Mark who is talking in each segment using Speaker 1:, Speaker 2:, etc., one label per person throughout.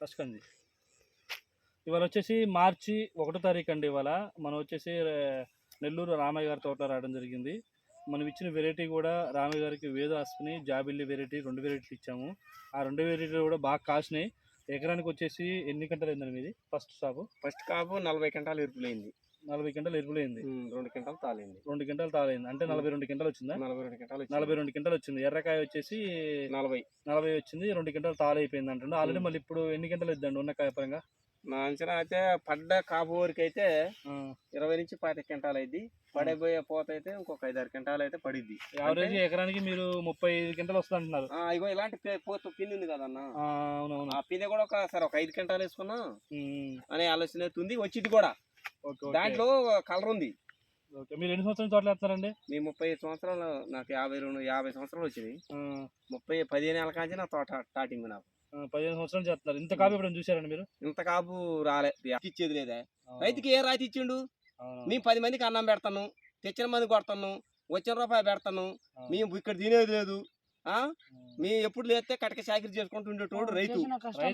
Speaker 1: First ఇవాళ వచ్చేసి మార్చి ఒకటో తారీఖు అండి ఇవాళ. మనం వచ్చేసి నెల్లూరు రామయ్య గారి తోట రావడం జరిగింది. మనం ఇచ్చిన వెరైటీ కూడా రామయ్య గారికి వేద ఆసుకుని జాబిల్లి వెరైటీ రెండు వెరైటీలు ఇచ్చాము. ఆ రెండు వెరైటీలు కూడా బాగా కాసినాయి. ఎకరానికి వచ్చేసి ఎన్ని గంటలు అయిందండి మీది? First shop?
Speaker 2: ఫస్ట్ కాపు నలభై క్వింటాలు ఇరుపులైంది
Speaker 1: నలభై గంటలు ఎరుపులైంది
Speaker 2: రెండు క్వింటాలు తాలింది.
Speaker 1: రెండు గంటలు తాలైంది. అంటే నలభై రెండు గంటలు వచ్చిందా?
Speaker 2: నలభై రెండు క్వింటాలు వచ్చింది.
Speaker 1: నలభై రెండు గంటలు వచ్చింది. ఎర్రకాయ వచ్చేసి
Speaker 2: నలభై.
Speaker 1: నలభై వచ్చింది రెండు గంటలు తాలైపోయింది అంటుండే. ఆల్రెడీ మళ్ళీ ఇప్పుడు ఎన్ని గంటలు ఇద్దండి ఉన్న కాయ పరంగా?
Speaker 2: నా అంచనా అయితే పడ్డ కాపు వరకు అయితే ఇరవై నుంచి పాతి క్వింటాలు అయింది పడైపోయే పోత అయితే ఇంకొక ఐదారు క్వింటాలు అయితే పడిద్ది.
Speaker 1: యావరేజ్ ఎకరానికి మీరు ముప్పై ఐదు గంటలు వస్తుంది అంటున్నారు
Speaker 2: ఇగో ఇలాంటి పోత పిన్ ఉంది కదన్న.
Speaker 1: ఆ, అవునవును.
Speaker 2: ఆ పిన్ కూడా ఒక సరే ఒక ఐదు క్వింటాలు వేసుకున్నా అనే ఆలోచన అయితే ఉంది. వచ్చింది కూడా. దాంట్లో కలర్ ఉంది.
Speaker 1: ఓకే మీరు ఎన్ని సంవత్సరాల తోటలు వేస్తున్నారండి
Speaker 2: మీ ముప్పై ఐదు సంవత్సరాలు నాకు యాభై రెండు యాభై సంవత్సరాలు వచ్చినాయి.
Speaker 1: ఆ,
Speaker 2: ముప్పై పదిహేను ఏళ్ళ కాంచి నా తోట స్టార్టింగ్ నాకు.
Speaker 1: పదిహేను సంవత్సరాలు చేస్తున్నారు. ఇంత కాపీ ఇప్పుడు చూసారండి మీరు?
Speaker 2: ఇంత కాపు రాలే. ఇచ్చేది లేదా. రైతుకి ఏ రాయితీ ఇచ్చిండు? మేము పది మందికి అన్నం పెడతాను తెచ్చిన మంది కొడతాను వచ్చిన రూపాయి పెడతాను. మేము ఇక్కడ తినేది లేదు. మేము ఎప్పుడు లేస్తే కటక చాకరీ చేసుకుంటూ ఉండేటోడు రైతు.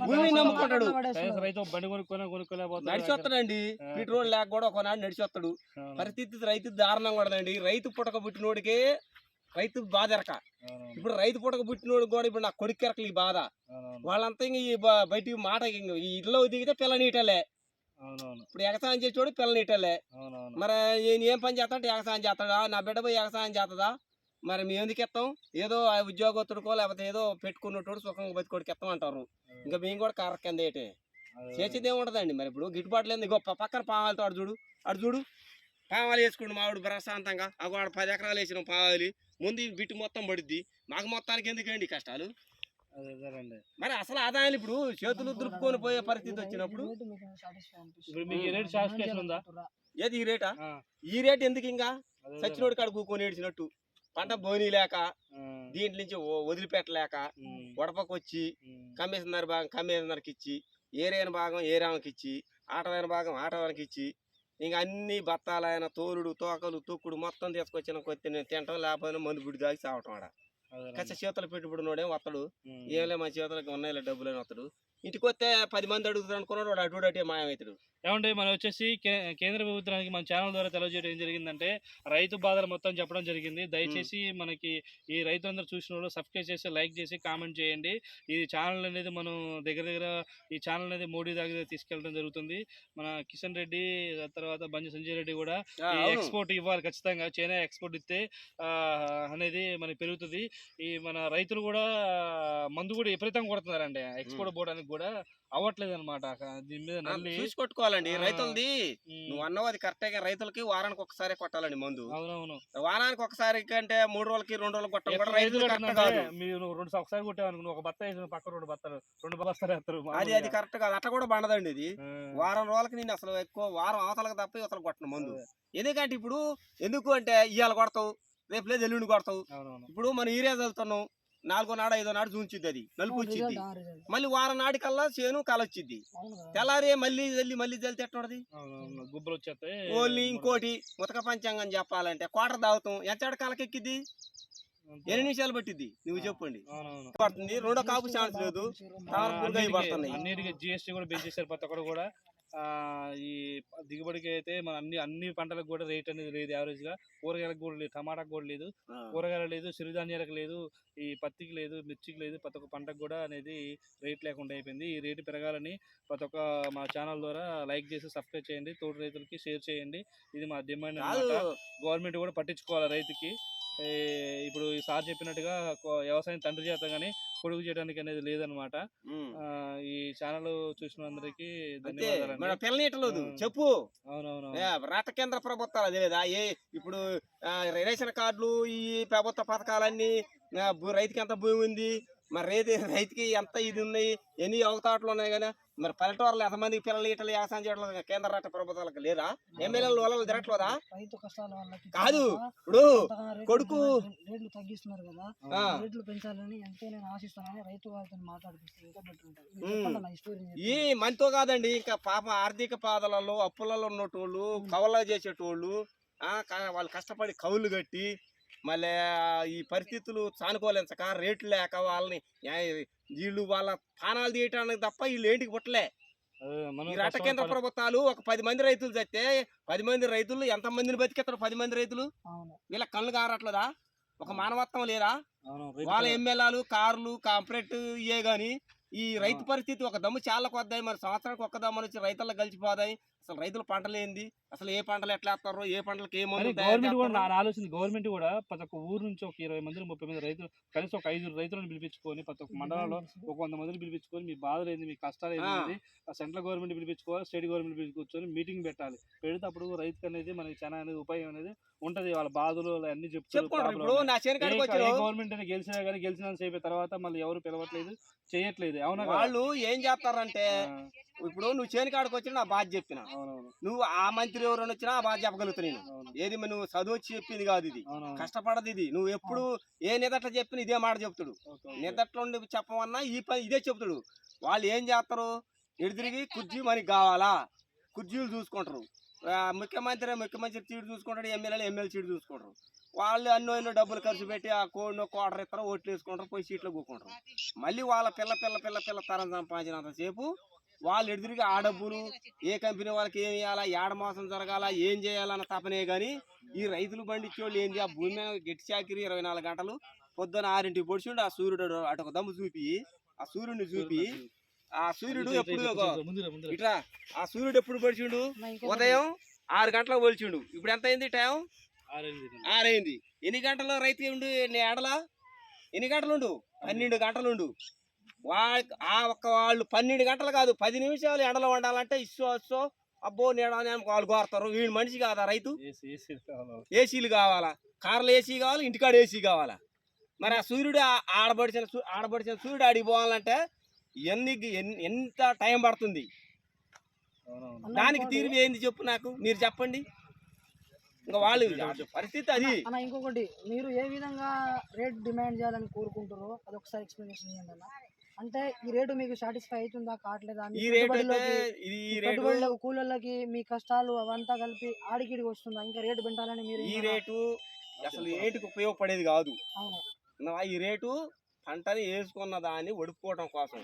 Speaker 2: భూమి నమ్ముకుంటాడు.
Speaker 1: కనీసం రైతు బండి కొనుక్కొని కొనుక్కోలేకపోతే
Speaker 2: నడిచి వస్తాడండి.
Speaker 1: ఆ.
Speaker 2: పెట్రోల్ లేక కూడా ఒకనాడు నడిచి వస్తాడు. పరిస్థితి రైతు దారుణంగా ఉండదండి. రైతు పుట్టక పుట్టినోడికే రైతు బాధ ఎరక. ఇప్పుడు రైతు పుట్టక పుట్టినోడు కూడా ఇప్పుడు నా కొడుకు ఎరకలు ఈ బాధ. వాళ్ళంతా ఇంక బయటికి మాట ఇంక ఈ ఇళ్ళలో దిగితే పిల్ల నీటలే.
Speaker 1: అవునవును.
Speaker 2: ఇప్పుడు ఎగసాయం చేసేవాడు పిల్ల నీటలే.
Speaker 1: అవునవును.
Speaker 2: మరి నేను ఏం పని చేస్తాంటే ఎగసాయం చేస్తాడా? నా బిడ్డ పోయి ఎగసాయం చేస్తుందా? మరి మేము ఎందుకు ఎత్తాం ఏదో ఆ ఉద్యోగస్తుడికో లేకపోతే ఏదో పెట్టుకున్నటోడు సుఖంగా బతికోడికి ఎత్తాం అంటారు. ఇంకా మేము కూడా కర్ర కింద ఏంటి. చేసేది ఏముంటదండి మరి ఇప్పుడు గిట్టుబాటు లేదు గొప్ప. పక్కన పావాలతో ఆడు చూడు. అడు చూడు. పావాలు వేసుకుండు మావిడు ప్రశాంతంగా. అగో ఆడ పది ఎకరాలు వేసిన పావాలి. ముందు బిట్టు మొత్తం పడుద్ది. మాకు మొత్తానికి ఎందుకండి కష్టాలు? మరి అసలు ఆదాయాలు ఇప్పుడు చేతులు దులుపుకొని పోయే పరిస్థితి వచ్చినప్పుడు? ఏది ఈ రేటా? ఈ రేట్ ఎందుకు ఇంకా. సచ్చినోడి కాడ కూకొని ఏడ్చినట్టు. పంట బోని లేక
Speaker 1: ఆ,
Speaker 2: దీంట్లో నుంచి వదిలిపెట్టలేక వచ్చి కమిషనర్ భాగం కమిషనర్కి ఇచ్చి ఏరైన భాగం ఏరామకి ఇచ్చి ఆటవైన భాగం ఆటవానికి ఇచ్చి ఇంకా అన్ని బత్తాలైన తోలుడు తోకలు తొక్కుడు మొత్తం తీసుకొచ్చిన కొత్త తింటాం లేకపోతే మందు బుడి దాగి చావటం ఆడ. కచ్చ చేతులు పెట్టుబడి నోడేం వస్తాడు. ఏమలే మా చేతులకు ఉన్నాయిలే డబ్బులు అని వస్తాడు ఇంటికి వస్తే పది మంది అడుగుతాడు అనుకున్నాడు వాడు అటు అటే మాయమవుతాడు.
Speaker 1: ఏమంటే మనం వచ్చేసి కేంద్ర ప్రభుత్వానికి మన ఛానల్ ద్వారా తెలియజేయడం ఏం జరిగిందంటే రైతు బాధలు మొత్తం చెప్పడం జరిగింది. దయచేసి మనకి ఈ రైతులందరూ చూసిన వాళ్ళు సబ్స్క్రైబ్ చేసి లైక్ చేసి కామెంట్ చేయండి. ఈ ఛానల్ అనేది మనం దగ్గర దగ్గర ఈ ఛానల్ అనేది మోడీ దగ్గర తీసుకెళ్ళడం జరుగుతుంది. మన కిషన్ రెడ్డి తర్వాత బంజ సంజయ్ రెడ్డి కూడా ఈ. ఎక్స్పోర్ట్ ఇవ్వాలి ఖచ్చితంగా. చైనా ఎక్స్పోర్ట్ ఇస్తే అనేది మనకి పెరుగుతుంది. ఈ మన రైతులు కూడా మందు కూడా విపరీతంగా కొడుతున్నారండి. ఎక్స్పోర్ట్ పోవడానికి కూడా అవ్వట్లేదు అనమాట దీని మీద నల్లి
Speaker 2: చూసి కొట్టుకోవాలండి
Speaker 1: ఆ.
Speaker 2: రైతులది. నువ్వు అన్నావు అది కరెక్టే రైతులకి వారానికి ఒకసారి కొట్టాలండి మందు. వారానికి ఒకసారి కంటే మూడు రోజులకి రెండు రోజులు కొట్టడం కూడా రైతులు కరెక్ట్ కాదు.
Speaker 1: మీరు రెండు ఒకసారి నువ్వు ఒక బత్త వేసిన పక్క రెండు బత్తలు రెండు బస్తాలు వేస్తారు
Speaker 2: అది. అది కరెక్ట్ కాదు. అట్లా కూడా బండదండి ఇది. వారం రోజులకి నేను అసలు ఎక్కువ వారం అవతలకు తప్ప ఇవతల కొట్టను మందు. ఎందుకంటే ఇప్పుడు ఎందుకు అంటే ఇవాళ కొడతావు రేపు లేదు ఎల్లుండి కొడతావు. ఇప్పుడు మనం ఈరియా చదువుతున్నాం నాలుగో నాడు ఐదో నాడు చూంచిద్ది అది. నలుపు వచ్చింది మళ్ళీ వారం నాటికల్లా చేను కలొచ్చిద్ది తెల్లారి మళ్ళీ జల్లి మళ్ళీ జల్లి
Speaker 1: అవునవును గుబ్బలు వచ్చేస్తాయి.
Speaker 2: ఓన్లీ ఇంకోటి ముతక పంచాంగం చెప్పాలంటే క్వార్టర్ తాగుతాం. ఎంత కాలకెక్కిద్ది ఎన్ని నిమిషాలు పట్టిద్ది? నువ్వు చెప్పండి. పడుతుంది. రెండో కాపు ఛాన్స్ లేదు. పడుతున్నాయి
Speaker 1: జిఎస్టీ కూడా పెంచేశారు ప్రతి ఒక్కరు కూడా. ఈ దిగుబడికి అయితే మన అన్ని అన్ని పంటలకు కూడా రేట్ అనేది లేదు యావరేజ్గా కూరగాయలకు కూడా లేదు టమాటాకు కూడా లేదు. కూరగాయలు లేదు సిరిధాన్యాలకు లేదు ఈ పత్తికి లేదు మిర్చికి లేదు ప్రతి ఒక్క పంటకు కూడా అనేది రేట్ లేకుండా అయిపోయింది. ఈ రేటు పెరగాలని ప్రతి ఒక్క మా ఛానల్ ద్వారా లైక్ చేసి సబ్స్క్రైబ్ చేయండి. తోటి రైతులకి షేర్ చేయండి. ఇది మా డిమాండ్ గవర్నమెంట్ కూడా పట్టించుకోవాలి రైతుకి. ఇప్పుడు ఈ సార్ చెప్పినట్టుగా వ్యవసాయం తండ్రి చేత కానీ కొడుకు చేయడానికి అనేది లేదనమాట ఈ ఛానల్ చూసిన అందరికి
Speaker 2: మన. చెప్పు.
Speaker 1: అవునవును
Speaker 2: రాష్ట్ర కేంద్ర ప్రభుత్వాలు అదే లేదా? ఏ ఇప్పుడు రేషన్ కార్డులు ఈ ప్రభుత్వ పథకాలన్నీ రైతుకి ఎంత భూమి ఉంది? మరి రైతు రైతుకి ఎంత ఇది ఉన్నాయి ఎన్ని అవతాట్లు ఉన్నాయి కానీ మరి పల్లెటూరులో ఎంతమందికి పిల్లలు ఈటలు వ్యవసాయం చేయడం కేంద్ర రాష్ట్ర ప్రభుత్వాలకు లేదా ఎమ్మెల్యేలు వలలు తిరగట్లేదా? కాదు ఇప్పుడు కొడుకు
Speaker 3: రేట్లు తగ్గిస్తున్నారు కదా రేట్లు పెంచాలని ఆశిస్తానని రైతు వాళ్ళతో ఈ
Speaker 2: మనతో కాదండి ఇంకా పాప ఆర్థిక బాధలలో అప్పులలో ఉన్నటోళ్ళు కవలా చేసేటోళ్ళు వాళ్ళు కష్టపడి కవులు కట్టి మళ్ళీ ఈ పరిస్థితులు సానుకోలేంచక రేట్లు లేక వాళ్ళని వీళ్ళు వాళ్ళ పానాలు తీయటానికి తప్ప వీళ్ళు ఏంటికి పుట్టలే. ఈ రట కేంద్ర ప్రభుత్వాలు ఒక పది మంది రైతులు చస్తే పది మంది రైతులు ఎంత మందిని బతికెత్తారు పది మంది రైతులు?
Speaker 3: అవును.
Speaker 2: వీళ్ళ కళ్ళు కారట్లేదా? ఒక మానవత్వం లేదా? వాళ్ళ. ఎమ్మెల్యేలు కార్లు కాంపరేట్ ఇయే గాని ఈ రైతు పరిస్థితి ఒక దమ్ము చాలా కొద్దాయి మరి సంవత్సరానికి ఒక్క దమ్ము వచ్చి రైతుల్లో కలిసిపోదాయి అసలు రైతుల పంటలు ఏంది? అసలు ఏ పంటలు ఎట్లా వేస్తారు ఏ పంటలకు ఏ
Speaker 1: కానీ
Speaker 2: మందు తయారు
Speaker 1: గవర్నమెంట్ కూడా? నా ఆలోచన గవర్నమెంట్ కూడా ప్రతి ఒక్క ఊరు నుంచి ఒక ఇరవై మంది ముప్పై మంది రైతులు కనీసం ఒక ఐదు రైతులను పిలిపించుకొని ప్రతి ఒక్క మండలంలో ఒక వంద మందిని పిలిపించుకొని మీ బాధలు ఏంది మీ కష్టాలు
Speaker 2: ఆ.
Speaker 1: ఏంది సెంట్రల్ గవర్నమెంట్ పిలిపించుకోవాలి స్టేట్ గవర్నమెంట్ పిలిపించుకొని మీటింగ్ పెట్టాలి. పెడితే అప్పుడు రైతుకు అనేది మనకి చాలా అనేది ఉపాయం అనేది ఉంటది. వాళ్ళ బాధలు అన్ని చెప్తారు గవర్నమెంట్ గెలిచినా కానీ గెలిచిన సేపు తర్వాత మళ్ళీ ఎవరు పిలవట్లేదు చేయట్లేదు. అవునా?
Speaker 2: వాళ్ళు ఏం చేస్తారంటే ఇప్పుడు నువ్వు చేనుకాడికి వచ్చిన నా బాధ చెప్పిన. నువ్వు ఆ మంత్రి ఎవరైనా వచ్చినా ఆ బాధ చెప్పగలుగుతా నేను.
Speaker 1: అవును.
Speaker 2: ఏది నువ్వు చదువు వచ్చి చెప్పింది కాదు ఇది. కష్టపడదు ఇది. నువ్వు ఎప్పుడు ఏ నిదట్ల చెప్పిన ఇదే మాట చెప్తాడు. నిదట్లో చెప్పమన్నా ఈ పని ఇదే చెప్తాడు. వాళ్ళు ఏం చేస్తారు? ఎడితిరిగి కుర్చీ మనకి కావాలా? కుర్చీలు చూసుకుంటారు. ముఖ్యమంత్రి ముఖ్యమంత్రి సీటు చూసుకుంటాడు ఎమ్మెల్యేలు ఎమ్మెల్యే సీటు చూసుకుంటారు. వాళ్ళు అన్నో ఎన్నో డబ్బులు ఖర్చు పెట్టి ఆ కోడినో కోటర్ ఇస్తారు ఓట్లు వేసుకుంటారు పోయి సీట్లో కూకుంటారు. మళ్ళీ వాళ్ళ పిల్ల పిల్ల పిల్ల పిల్ల తరం సంపాదించినంత సేపు వాళ్ళు ఎదురుగా ఆ డబ్బులు ఏ కంపెనీ వాళ్ళకి ఏం ఇవ్వాలా ఏడ మోసం జరగాల ఏం చేయాలన్న తపనే కానీ ఈ రైతులు పండించేవాళ్ళు ఏంది? ఆ భూమి మీద గట్టి చాకిరి ఇరవై నాలుగు గంటలు పొద్దున ఆరింటికి పొడిచిండు ఆ సూర్యుడు అటు ఒక దమ్ము చూపి ఆ సూర్యుడిని చూపి ఆ సూర్యుడు ఎప్పుడు
Speaker 1: ఇటు,
Speaker 2: ఒక-
Speaker 1: ఇటు, ముందురా, ముందురా.
Speaker 2: ఇట్రా ఆ సూర్యుడు ఎప్పుడు పొడిచిండు? ఉదయం ఆరు గంటలకు పోల్చిండు ఇప్పుడు ఎంత అయింది టైం. ఆరైంది ఎన్ని గంటలు రైతు ఉండు నీ ఏడలా? ఎన్ని గంటలు ఉండు పన్నెండు గంటలు ఉండు వా ఆ ఒక్క వాళ్ళు పన్నెండు గంటలు కాదు పది నిమిషాలు ఎండలో వండాలంటే ఇస్సో అస్సో అబ్బో నీడ అని వాళ్ళు కోరుతారు. వీడు మనిషి కాదా రైతు?
Speaker 1: ఏసీ, ఏసీ కావాలి.
Speaker 2: ఏసీలు కావాలా? కార్లు ఏసీ కావాలి ఇంటికాడ ఏసీ కావాలా? మరి ఆ సూర్యుడు ఆడబడిచిన ఆడబడిచిన సూర్యుడు ఆడికి పోవాలంటే ఎన్ని ఎంత టైం పడుతుంది? దానికి తీర్పు ఏంది చెప్పు నాకు? మీరు చెప్పండి. ఇంకా వాళ్ళు పరిస్థితి అది.
Speaker 3: ఇంకొకటి మీరు ఏ విధంగా రేట్ డిమాండ్ చేయాలని కోరుకుంటారో అది ఒకసారి ఎక్స్ప్లెనేషన్ ఇవ్వండి అన్న. అంటే ఈ రేటు మీకు సాటిస్ఫై అవుతుందా కావట్లేదా
Speaker 2: ఈ రేట్
Speaker 3: ఈ
Speaker 2: రేటు
Speaker 3: కూలీలకి మీ కష్టాలు అవంతా కలిపి ఆడికిడికి వస్తుందా? ఇంకా రేటు పెంచాలని మీరు
Speaker 2: ఈ రేటు అసలు ఏంటికి ఉపయోగపడేది కాదు. ఈ రేటు పంటని వేసుకున్న దాన్ని ఒడుపుకోవడం కోసం.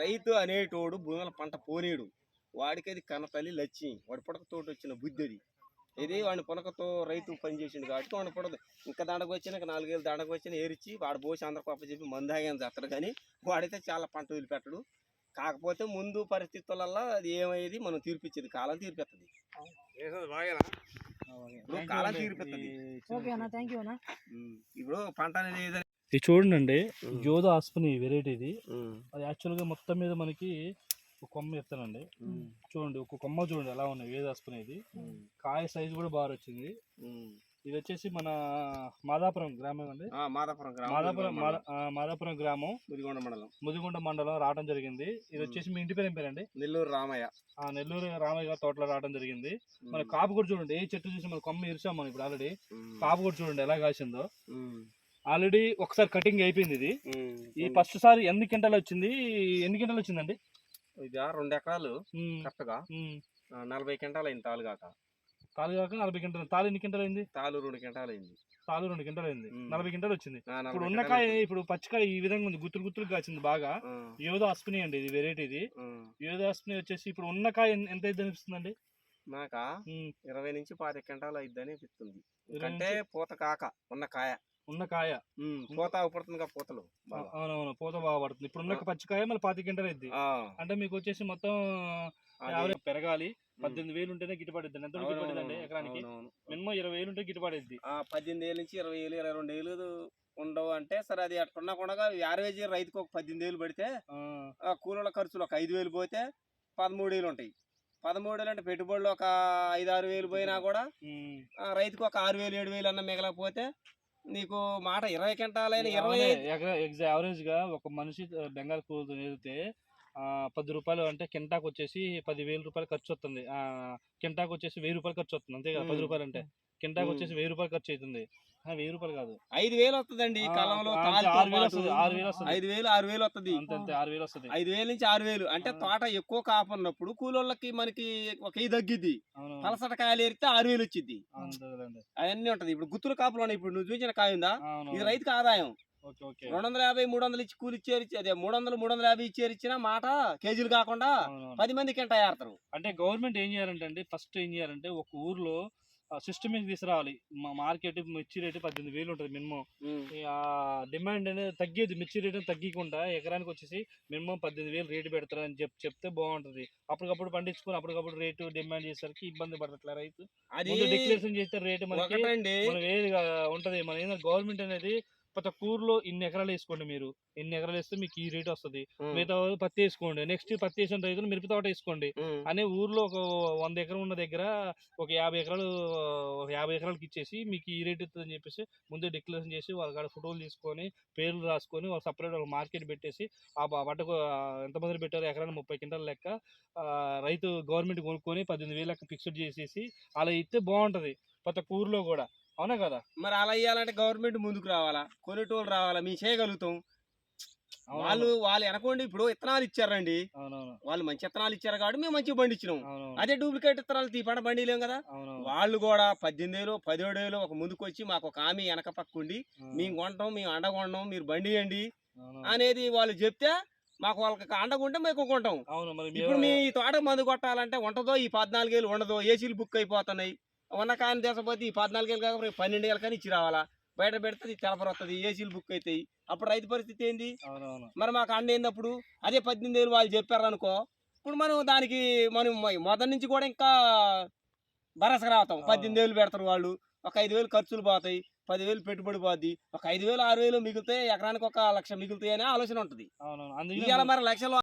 Speaker 2: రైతు అనేటోడు భూమిలో పంట పోనీడు. వాడికి అది కనతల్లి లచ్చి. వాడి పుడకతోటి వచ్చిన బుద్ధి అది ఇది వాడి పునకతో రైతు పని చేసిండు కాబట్టి వాడి పుడదు ఇంకా దండకు వచ్చిన ఇంకా నాలుగేళ్ళు దండకు వచ్చిన ఏరిచ్చి వాడు పోసి అందరికి అప్ప చెప్పి మందాగాని చేస్తాడు. కానీ వాడైతే చాలా పంట వదిలిపెట్టడు. కాకపోతే ముందు పరిస్థితులలో అది ఏమయ్యేది? మనం తీర్పిచ్చేది. కాలం తీర్పిస్తుంది. ఇప్పుడు కాలం
Speaker 3: అన్న
Speaker 2: ఇప్పుడు పంట అనేది
Speaker 1: ఇది చూడండి. జోధ ఆస్పని వెరైటీ ఇది అది యాక్చువల్గా మొత్తం మీద మనకి ఒక కొమ్మ ఎత్తానండి. చూడండి ఒక కొమ్మ చూడండి ఎలా ఉన్నాయి వేద ఇది కాయ సైజు కూడా బాగా వచ్చింది. ఇది వచ్చేసి మన మాదాపురం గ్రామం అండి.
Speaker 2: మాదాపురం గ్రామం.
Speaker 1: మాదాపురం మాదాపురం గ్రామం.
Speaker 2: ముదిగొండ మండలం.
Speaker 1: ముదిగుండ మండలం రావడం జరిగింది. ఇది వచ్చేసి మీ ఇంటి పేరు ఏం పేరండి?
Speaker 2: నెల్లూరు రామయ్య.
Speaker 1: ఆ నెల్లూరు రామయ్య గారి తోటలో రావడం జరిగింది. మన కాపు కూడా చూడండి ఏ చెట్టు చూసి మన కొమ్మ ఇరిచాం మనం ఇప్పుడు ఆల్రెడీ. కాపు కూడా చూడండి ఎలా కాసిందో. ఆల్రెడీ ఒకసారి కటింగ్ అయిపోయింది ఇది. ఈ ఫస్ట్ సారి ఎన్ని కింటాలు వచ్చింది? ఎన్ని కింటాలు వచ్చిందండి?
Speaker 2: ఇది రెండు ఎకరాలు
Speaker 1: ఉమ్,
Speaker 2: కరెక్ట్గా
Speaker 1: ఉమ్.
Speaker 2: ఆ, నలభై క్వింటాలు అయింది తాలు కాక.
Speaker 1: తాలు కాక నలభై క్వింటాలు. తాలు ఎన్ని క్వింటాలు అయింది
Speaker 2: తాలు రెండు క్వింటాలు అయింది
Speaker 1: తాలు రెండు క్వింటాలు అయింది. నలభై క్వింటాలు వచ్చింది. ఇప్పుడు ఉన్న
Speaker 2: క్వింటాలు
Speaker 1: కాయ
Speaker 2: వచ్చింది.
Speaker 1: ఇప్పుడు పచ్చికాయ ఈ విధంగా ఉంది. గుత్తులు గుత్తులు కాసింది బాగా. యోధ అస్పిని అండి ఇది వెరైటీ ఇది. యోధ అస్పిని వచ్చేసి ఇప్పుడు ఉన్న కాయ ఎంత అయితే అనిపిస్తుందండి?
Speaker 2: నాకా? ఇరవై నుంచి పాతి క్వింటాలు అయిద్దని అనిపిస్తుంది. అంటే పూత కాక ఉన్న కాయ.
Speaker 1: ఉన్న కాయ.
Speaker 2: పూత అవుపడుతుంది పూతలు.
Speaker 1: అవునవును పూత బాగా పడుతుంది. ఇప్పుడు ఉన్న పచ్చికాయ మళ్ళీ పాతి క్వింటాలు అయింది అంటే మీకు వచ్చేసి మొత్తం యావరేజ్ పెరగాలి. పద్దెనిమిది వేలు ఉంటేనే గిట్టుబాటు ఎంత ఎకరానికి. మినిమం ఇరవై వేలు ఉంటే
Speaker 2: ఆ, పద్దెనిమిది ఏళ్ళ నుంచి ఇరవై ఏళ్ళు ఇరవై రెండు ఏళ్ళు ఉండవు అంటే సరే అది అట్టున్నా కూడా యావరేజ్ రైతుకు ఒక పద్దెనిమిది ఏళ్ళు పడితే ఆ. కూలీల ఖర్చులు ఒక ఐదు వేలు పోతే పదమూడు వేలు ఉంటాయి. పదమూడు వేలు అంటే పెట్టుబడులు ఒక ఐదు ఆరు వేలు పోయినా కూడా రైతుకు ఒక ఆరు వేలు ఏడు వేలు అన్న మిగలకపోతే నీకు మాట ఇరవై క్వింటాలైన ఇరవై
Speaker 1: యావరేజ్గా ఒక మనిషి బెంగాల్ నేరితే ఆ, పది రూపాయలు అంటే కింటాకు వచ్చేసి పది వేల రూపాయలు ఖర్చు వస్తుంది ఆ కింటాకు వచ్చేసి వెయ్యి రూపాయలు ఖర్చు వస్తుంది అంతే కదా పది. రూపాయలు అంటే కింటాకు. వచ్చేసి వెయ్యి రూపాయలు ఖర్చు అవుతుంది వెయ్యి రూపాయలు కాదు.
Speaker 2: ఐదు వేలు వస్తుందండి కలంలో. ఐదు వేలు ఆరు వేలు వస్తుంది.
Speaker 1: అంతే అంతే ఆరు వేలు వస్తుంది.
Speaker 2: ఐదు వేలు నుంచి ఆరు వేలు. అంటే. తోట ఎక్కువ కాపున్నప్పుడు కూలోళ్ళకి మనకి ఒక ఇది తగ్గిద్ది. పలసట కాయలు ఏరితే ఆరు వేలు వచ్చింది. అవన్నీ ఉంటది. ఇప్పుడు గుత్తుల కాపులో ఇప్పుడు నువ్వు చూసిన కాయ ఉందా? ఇది రైతుకి ఆదాయం. రెండు వందల యాభై మూడు వందలు ఇచ్చి కూలి ఇచ్చేరి అదే మూడు వందలు మూడు వందల యాభై ఇచ్చేరి ఇచ్చిన మాట కేజీలు కాకుండా. పది మంది కింట ఏడతారు
Speaker 1: అంటే గవర్నమెంట్ ఏం చేయాలంటే అండి ఫస్ట్ ఏం చేయాలంటే ఒక ఊర్లో సిస్టమిక్ తీసుకురావాలి. మా మార్కెట్ మిర్చి రేటు పద్దెనిమిది వేలు ఉంటుంది మినిమం. ఆ డిమాండ్ అనేది తగ్గేది. మిర్చి రేటు తగ్గకుండా ఎకరానికి వచ్చేసి మినిమం పద్దెనిమిది వేలు రేటు పెడతారని చెప్ చెప్తే బాగుంటది. అప్పటికప్పుడు పండించుకొని అప్పటికప్పుడు రేటు డిమాండ్ చేసరికి ఇబ్బంది పడట్లే రైతు డిక్లరేషన్ చేస్తే రేటు మనకి ఉంటది. మన గవర్నమెంట్ అనేది ప్రతి ఒక్క ఊర్లో ఇన్ని ఎకరాలు వేసుకోండి మీరు. ఇన్ని ఎకరాలు వేస్తే మీకు ఈ రేట్ వస్తుంది. మిగతా వాళ్ళు పత్తి వేసుకోండి. నెక్స్ట్ పత్తి వేసిన రైతులు మిరప తోట వేసుకోండి. అనే ఊర్లో ఒక వంద ఎకరం ఉన్న దగ్గర ఒక యాభై ఎకరాలు యాభై ఎకరాలకి ఇచ్చేసి మీకు ఈ రేట్ ఇస్తుందని చెప్పేసి ముందే డిక్లరేషన్ చేసి వాళ్ళ కాడ ఫోటోలు తీసుకొని పేర్లు రాసుకొని వాళ్ళు సపరేట్ ఒక మార్కెట్ పెట్టేసి ఆ ఆ, ఎంతమంది పెట్టారు? ఎకరానికి ముప్పై క్వింటాల లెక్క. రైతు గవర్నమెంట్ కొనుక్కొని పద్దెనిమిది వేలు లెక్క ఫిక్స్డ్ చేసేసి అలా ఇస్తే బాగుంటది. ప్రతి ఊర్లో కూడా. అవునా కదా?
Speaker 2: మరి అలా ఇయ్యాలంటే గవర్నమెంట్ ముందుకు రావాలా? కొనేటోళ్ళు రావాలా? మేము చేయగలుగుతాం. వాళ్ళు వాళ్ళు వెనకోండి ఇప్పుడు విత్తనాలు ఇచ్చారండి. వాళ్ళు మంచి విత్తనాలు ఇచ్చారు కాబట్టి మేము మంచిగా పండించినాం. అదే డూప్లికేట్ విత్తనాలు తీపడ బండిలేం కదా?
Speaker 1: అవునవును.
Speaker 2: వాళ్ళు కూడా పద్దెనిమిది వేలు పదిహేడు వేలు ఒక ముందుకు వచ్చి మాకు ఒక హామీ వెనక పక్క ఉండి మేము కొంటాం మేము అండగొండం మీరు బండి ఇవ్వండి. అనేది వాళ్ళు చెప్తే మాకు వాళ్ళకి అండగుంటే మేము కొంటాం. ఇప్పుడు మీ తోట మందు కొట్టాలంటే ఉంటదో ఈ పద్నాలుగేళ్ళు ఉండదో ఏసీలు బుక్ అయిపోతున్నాయి. ఉన్న కాని దేశపోతే ఈ పద్నాలుగేళ్ళు కాకపోతే పన్నెండు ఏళ్ళ కానీ ఇచ్చి రావాలా? బయట పెడితే తెలపర వస్తుంది ఏసీలు బుక్ అవుతాయి. అప్పుడు రైతు పరిస్థితి ఏంది? మరి మాకు అండ ఏందప్పుడు? అదే పద్దెనిమిది వేలు వాళ్ళు చెప్పారు అనుకో ఇప్పుడు మనం దానికి మనం మొదటి నుంచి కూడా ఇంకా భరసగా రావుతాం. పద్దెనిమిది వేలు పెడతారు వాళ్ళు. ఒక ఐదు వేలు ఖర్చులు పోతాయి. పదివేలు పెట్టుబడి పోద్ది. ఒక ఐదు వేలు ఆరు వేలు మిగిలితే ఎకరానికి ఒక లక్ష మిగులుతాయి అనే ఆలోచన ఉంటుంది. ఇవాళ మరి లక్షలు